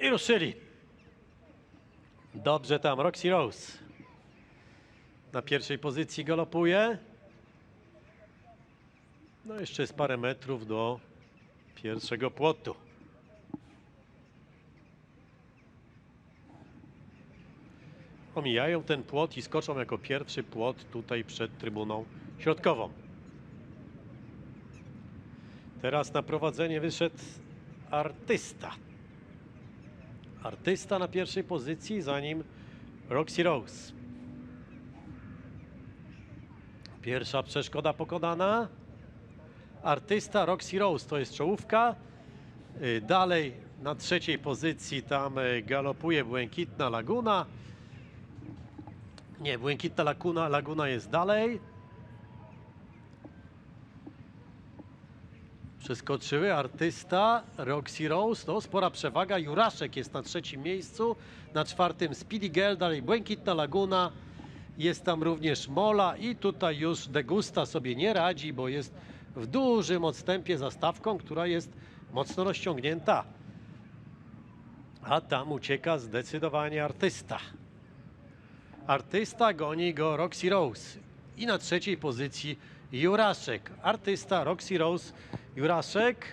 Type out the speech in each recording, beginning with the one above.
I ruszyli. Dobrze tam, Roxy Rose. Na pierwszej pozycji galopuje. No jeszcze jest parę metrów do pierwszego płotu. Omijają ten płot i skoczą jako pierwszy płot tutaj przed trybuną środkową. Teraz na prowadzenie wyszedł artysta. Artysta na pierwszej pozycji, za nim Roxy Rose. Pierwsza przeszkoda pokonana. Artysta Roxy Rose to jest czołówka. Y, Dalej na trzeciej pozycji tam y, galopuje Błękitna Laguna. Nie, Błękitna Laguna, Laguna jest dalej. Przeskoczyły artysta Roxy Rose, no spora przewaga. Juraszek jest na trzecim miejscu, na czwartym Speedy Girl, dalej Błękitna Laguna. Jest tam również Mola i tutaj już Degusta sobie nie radzi, bo jest w dużym odstępie za stawką, która jest mocno rozciągnięta. A tam ucieka zdecydowanie artysta. Artysta goni go Roxy Rose. I na trzeciej pozycji Juraszek. Artysta Roxy Rose, Juraszek.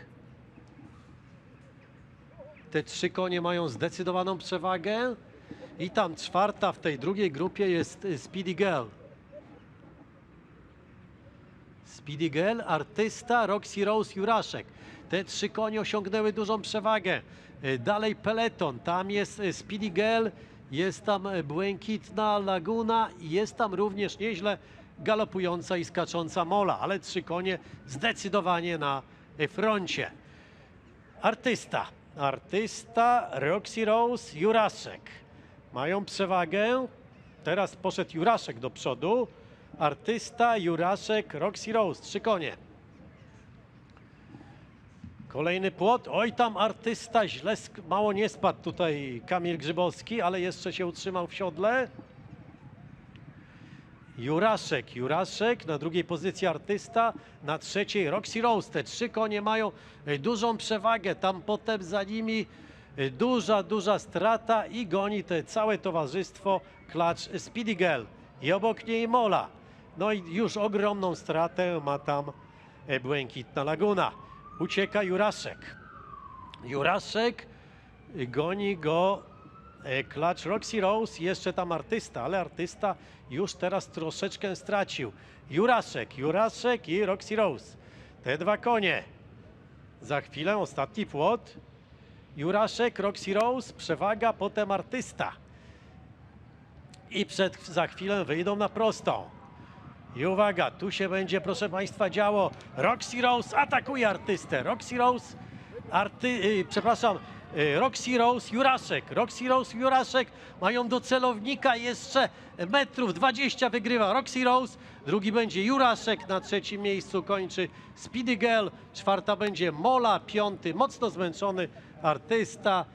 Te trzy konie mają zdecydowaną przewagę. I tam czwarta w tej drugiej grupie jest y, Speedy Girl. Speedy Girl, artysta, Roxy Rose, Juraszek. Te trzy konie osiągnęły dużą przewagę. Y, Dalej peleton, tam jest y, Speedy Girl, jest tam Błękitna Laguna i jest tam również nieźle galopująca i skacząca Mola, ale trzy konie zdecydowanie na froncie. Artysta, artysta, Roxy Rose, Juraszek. Mają przewagę. Teraz poszedł Juraszek do przodu. Artysta, Juraszek, Roxy Rose. Trzy konie. Kolejny płot. Oj, tam artysta źle, mało nie spadł tutaj Kamil Grzybowski, ale jeszcze się utrzymał w siodle. Juraszek, Juraszek, na drugiej pozycji artysta, na trzeciej Roxy Rose. Te trzy konie mają e, dużą przewagę, tam potem za nimi e, duża, duża strata i goni te całe towarzystwo klacz Speedy Girl i obok niej Mola. No i już ogromną stratę ma tam e, Błękitna Laguna. Ucieka Juraszek. Juraszek goni go klacz Roxy Rose, jeszcze tam artysta, ale artysta już teraz troszeczkę stracił. Juraszek, Juraszek i Roxy Rose. Te dwa konie. Za chwilę ostatni płot. Juraszek, Roxy Rose, przewaga, potem artysta. I przed, za chwilę wyjdą na prostą. I uwaga, tu się będzie, proszę Państwa, działo. Roxy Rose atakuje artystę. Roxy Rose, arty, y, przepraszam, Roxy Rose, Juraszek. Roxy Rose, Juraszek mają do celownika jeszcze metrów 20 wygrywa Roxy Rose. Drugi będzie Juraszek, na trzecim miejscu kończy Speedy Girl. Czwarta będzie Mola, piąty mocno zmęczony artysta.